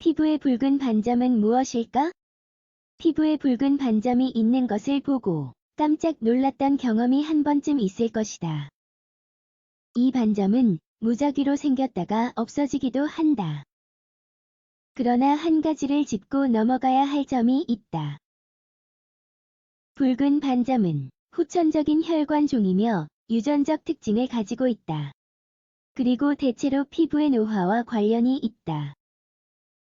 피부에 붉은 반점은 무엇일까? 피부에 붉은 반점이 있는 것을 보고 깜짝 놀랐던 경험이 한 번쯤 있을 것이다. 이 반점은 무작위로 생겼다가 없어지기도 한다. 그러나 한 가지를 짚고 넘어가야 할 점이 있다. 붉은 반점은 후천적인 혈관종이며 유전적 특징을 가지고 있다. 그리고 대체로 피부의 노화와 관련이 있다.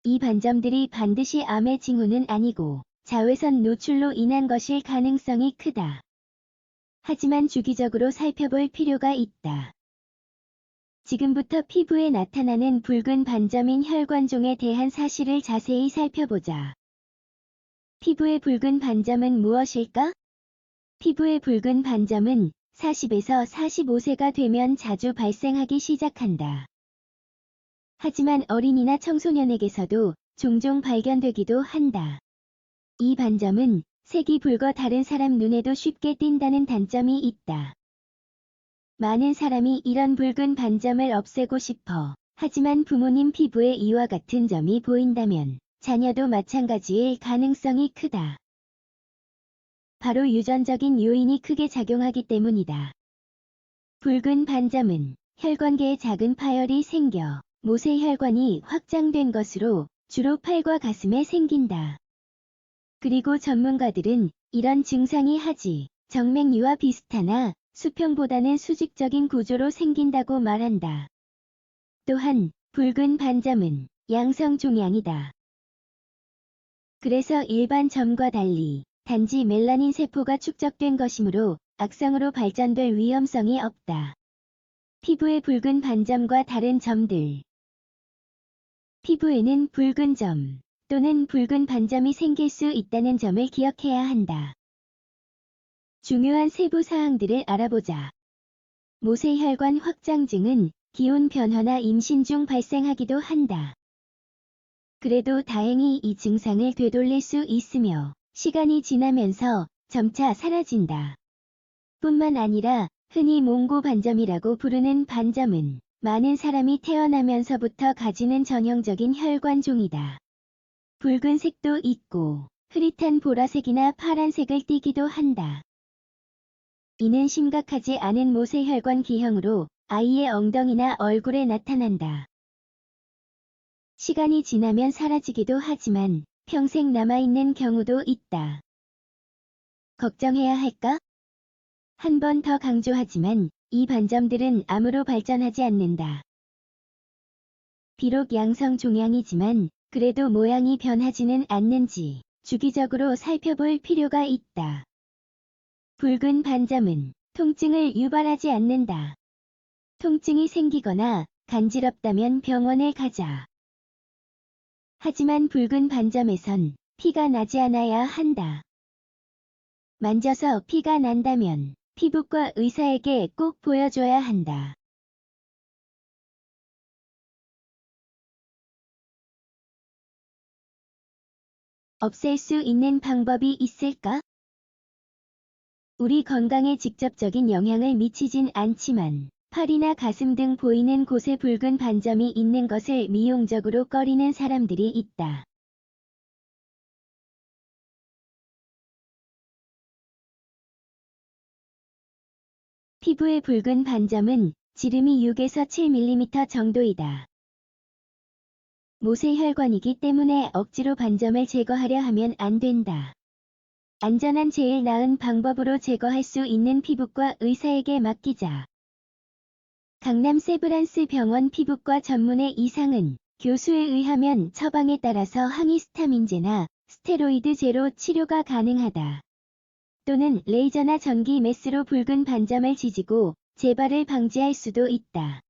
이 반점들이 반드시 암의 징후는 아니고 자외선 노출로 인한 것일 가능성이 크다. 하지만 주기적으로 살펴볼 필요가 있다. 지금부터 피부에 나타나는 붉은 반점인 혈관종에 대한 사실을 자세히 살펴보자. 피부의 붉은 반점은 무엇일까? 피부의 붉은 반점은 40에서 45세가 되면 자주 발생하기 시작한다. 하지만 어린이나 청소년에게서도 종종 발견되기도 한다. 이 반점은 색이 붉어 다른 사람 눈에도 쉽게 띈다는 단점이 있다. 많은 사람이 이런 붉은 반점을 없애고 싶어. 하지만 부모님 피부에 이와 같은 점이 보인다면 자녀도 마찬가지일 가능성이 크다. 바로 유전적인 요인이 크게 작용하기 때문이다. 붉은 반점은 혈관계에 작은 파열이 생겨 모세혈관이 확장된 것으로 주로 팔과 가슴에 생긴다. 그리고 전문가들은 이런 증상이 하지 정맥류와 비슷하나 수평보다는 수직적인 구조로 생긴다고 말한다. 또한 붉은 반점은 양성 종양이다. 그래서 일반 점과 달리 단지 멜라닌 세포가 축적된 것이므로 악성으로 발전될 위험성이 없다. 피부의 붉은 반점과 다른 점들 피부에는 붉은 점 또는 붉은 반점이 생길 수 있다는 점을 기억해야 한다. 중요한 세부 사항들을 알아보자. 모세혈관 확장증은 기온 변화나 임신 중 발생하기도 한다. 그래도 다행히 이 증상을 되돌릴 수 있으며 시간이 지나면서 점차 사라진다. 뿐만 아니라 흔히 몽고 반점이라고 부르는 반점은 많은 사람이 태어나면서부터 가지는 전형적인 혈관종이다. 붉은색도 있고 흐릿한 보라색이나 파란색을 띠기도 한다. 이는 심각하지 않은 모세혈관 기형으로 아이의 엉덩이나 얼굴에 나타난다. 시간이 지나면 사라지기도 하지만 평생 남아있는 경우도 있다. 걱정해야 할까? 한 번 더 강조하지만 이 반점들은 암으로 발전하지 않는다. 비록 양성 종양이지만 그래도 모양이 변하지는 않는지 주기적으로 살펴볼 필요가 있다. 붉은 반점은 통증을 유발하지 않는다. 통증이 생기거나 간지럽다면 병원에 가자. 하지만 붉은 반점에선 피가 나지 않아야 한다. 만져서 피가 난다면 피부과 의사에게 꼭 보여줘야 한다. 없앨 수 있는 방법이 있을까? 우리 건강에 직접적인 영향을 미치진 않지만 팔이나 가슴 등 보이는 곳에 붉은 반점이 있는 것을 미용적으로 꺼리는 사람들이 있다. 피부의 붉은 반점은 지름이 6에서 7mm 정도이다. 모세혈관이기 때문에 억지로 반점을 제거하려 하면 안 된다. 안전한 제일 나은 방법으로 제거할 수 있는 피부과 의사에게 맡기자. 강남 세브란스 병원 피부과 전문의 이상은 교수에 의하면 처방에 따라서 항히스타민제나 스테로이드제로 치료가 가능하다. 또는 레이저나 전기 메스로 붉은 반점을 지지고 재발을 방지할 수도 있다.